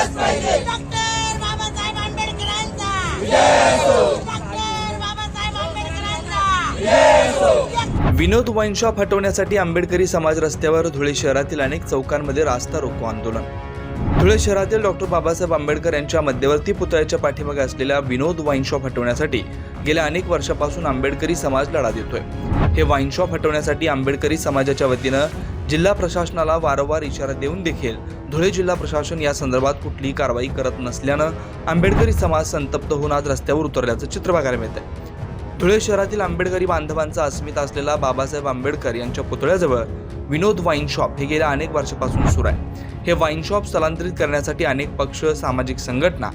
Doctor Babasaheb आंबेडकरांचा doctor Babasaheb आंबेडकरांचा विनोद wine shop हटवण्यासाठी आंबेडकरी समाज रस्त्यावर धुळे शहरातील अनेक चौकांमध्ये रास्ता रोको आंदोलन. धुळे शहरातील डॉक्टर बाबासाहेब आंबेडकर यांच्या मध्यवर्ती पुतळ्याच्या पाठीमागे असलेल्या विनोद वाईन शॉप हटवण्यासाठी गेल्या अनेक वर्षापासून आंबेडकरी समाज लढा देतोय. हे वाईन शॉप हटवण्यासाठी आंबेडकरी समाजाच्या वतीनं जिल्हा प्रशासनाला वारंवार इशारा देऊन देखील धुळे जिल्हा प्रशासन या संदर्भात कुठलीही कारवाई करत नसल्यानं आंबेडकरी समाज संतप्त होऊन आज रस्त्यावर उतरल्याचं चित्र बघायला मिळतंय. धुळे शहरातील आंबेडकरी बांधवांचा अस्मिता असलेला बाबासाहेब आंबेडकर यांच्या पुतळ्याजवळ विनोद वाईन शॉप हे गेल्या अनेक वर्षापासून सुरू आहे. हे वाईन शॉप स्थलांतरित करण्यासाठी अनेक पक्ष सामाजिक संघटना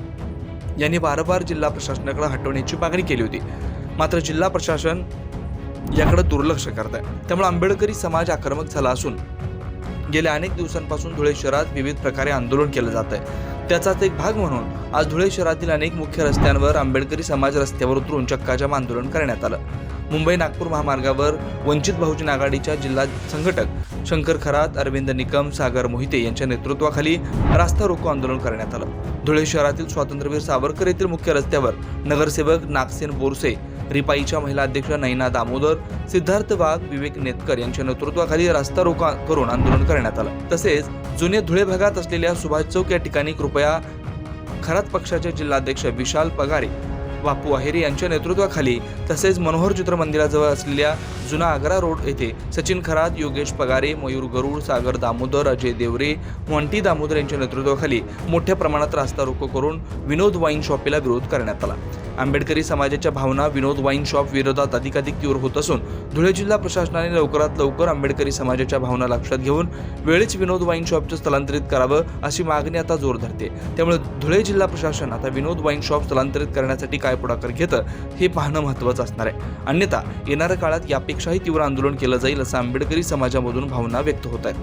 यांनी वारंवार जिल्हा प्रशासनाकडे हटवण्याची मागणी केली होती. मात्र जिल्हा प्रशासन याकडे दुर्लक्ष करत आहे त्यामुळे आंबेडकरी समाज आक्रमक झाला असून गेल्या अनेक दिवसांपासून धुळे शहरात विविध प्रकारे आंदोलन केलं जात आहे. त्याचाच एक भाग म्हणून आज धुळे शहरातील अनेक मुख्य रस्त्यांवर आंबेडकरी समाज रस्त्यावर उतरून चक्काजाम आंदोलन करण्यात आलं. मुंबई नागपूर महामार्गावर वंचित बहुजन आघाडीच्या जिल्हा संघटक शंकर खरात अरविंद निकम सागर मोहिते यांच्या नेतृत्वाखाली रास्ता रोको आंदोलन करण्यात आलं. धुळे शहरातील स्वातंत्र्यवीर सावरकर येथील मुख्य रस्त्यावर नगरसेवक नागसेन बोरसे रिपाईच्या महिला अध्यक्ष नैना दामोदर सिद्धार्थ वाघ विवेक नेतकर यांच्या नेतृत्वाखाली रास्ता रोका करून आंदोलन करण्यात आलं. तसेच जुने धुळे भागात असलेल्या सुभाष चौक या ठिकाणी कृपया खरात पक्षाचे जिल्हाध्यक्ष विशाल पगारे बापू आहेरे यांच्या नेतृत्वाखाली तसेच मनोहर चित्र मंदिराजवळ असलेल्या जुना आग्रा रोड येथे सचिन खरात योगेश पगारे मयूर गरुड सागर दामोदर अजय देवरे मोंटी दामोदर यांच्या नेतृत्वाखाली मोठ्या प्रमाणात रास्ता रोको करून विनोद वाईन शॉपला विरोध करण्यात आला. आंबेडकरी समाजाच्या भावना विनोद वाईन शॉप विरोधात अधिकाधिक तीव्र होत असून धुळे जिल्हा प्रशासनाने लवकरात लवकर आंबेडकरी समाजाच्या भावना लक्षात घेऊन वेळीच विनोद वाईन शॉपचं स्थलांतरित करावं अशी मागणी आता जोर धरते. त्यामुळे धुळे जिल्हा प्रशासन आता विनोद वाईन शॉप स्थलांतरित करण्यासाठी काय पुढाकार घेतं हे पाहणं महत्त्वाचं असणार आहे. अन्यथा येणाऱ्या काळात यापेक्षाही तीव्र आंदोलन केलं जाईल असं आंबेडकरी समाजामधून भावना व्यक्त होत आहेत.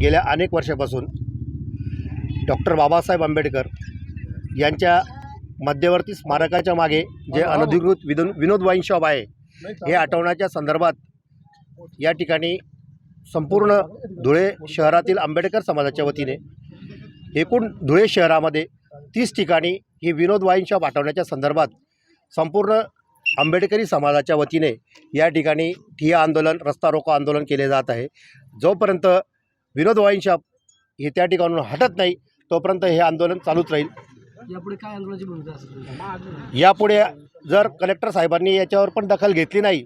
गेल्या अनेक वर्षापासून डॉक्टर बाबासाहेब आंबेडकर यांच्या मध्यवर्ती स्मारकाच्या मागे जे अनधिकृत विदो विनोद वाईन शॉप आहे हे हटवण्याच्या संदर्भात या ठिकाणी संपूर्ण धुळे शहरातील आंबेडकर समाजाच्या वतीने एकूण धुळे शहरामध्ये तीस ठिकाणी ही विनोद वाईन शॉप हटवण्याच्या संदर्भात संपूर्ण आंबेडकरी समाजाच्या वतीने या ठिकाणी ठिय्या आंदोलन रस्ता रोको आंदोलन केले जात आहे. जोपर्यंत विनोद वाईन शॉप हे त्या ठिकाणून हटत नाही तोपर्यंत हे आंदोलन चालूच राहील. यापुढे काय आंदोलनाची भूमिका असेल यापुढे जर कलेक्टर साहेबांनी याच्यावर पण दखल घेतली नाही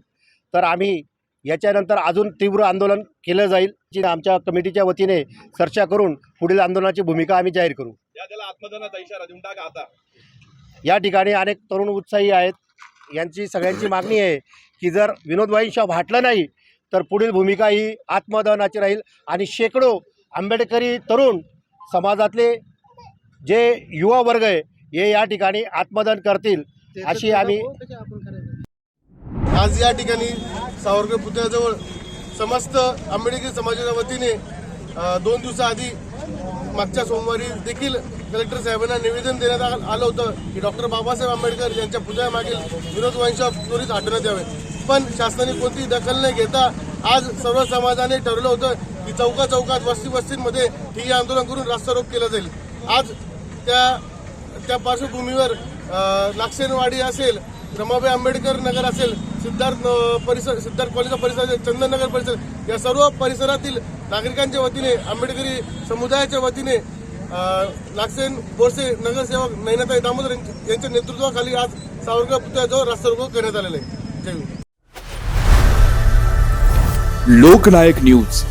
तर आम्ही याच्यानंतर अजून तीव्र आंदोलन केलं जाईल जी आमच्या कमिटीच्या वतीने चर्चा करून पुढील आंदोलनाची भूमिका आम्ही जाहीर करू. या ठिकाणी अनेक तरुण उत्साही आहेत. यांची सगळ्यांची मागणी आहे की जर विनोद वाईन शॉप हटलं नाही तर पुढील भूमिका ही आत्मदहनाची राहील. आणि शेकडो आंबेडकरी तरुण समाजातले जे युवा वर्ग आहे हे या ठिकाणी आत्मदहन करतील अशी आम्ही आज या ठिकाणी सावरकर पुतळ्याजवळ समस्त आंबेडकरी समाजाच्या वतीने दोन दिवसाआधी मागच्या सोमवारी देखील कलेक्टर साहेबांना निवेदन देण्यात आलं होतं की डॉक्टर बाबासाहेब आंबेडकर यांच्या पुतळ्यामागील विनोद शॉप त्वरित हटवण्यात यावे. पण शासनाने कोणतीही दखल न घेता आज सर्व समाजाने ठरवलं होतं की चौका चौकात वस्ती वस्तींमध्ये ठिय्या आंदोलन करून रास्ता रोक केला जाईल. आज त्या त्या पार्श्वभूमीवर अ, लाक्षेनवाडी असेल रमाबाई आंबेडकर नगर असेल सिद्धार्थ परिसर सिद्धार्थ कॉलेजचा परिसर असेल चंदननगर परिसर या सर्व परिसरातील नागरिकांच्या वतीने आंबेडकरी समुदायाच्या वतीने लाक्षेन बोरसे नगरसेवक नैनाताई दामोदर यांच्या नेतृत्वाखाली आज सावरकर पुतळ्याजवळ रास्ता रोको करण्यात आलेला आहे. जय लोकनायक न्यूज.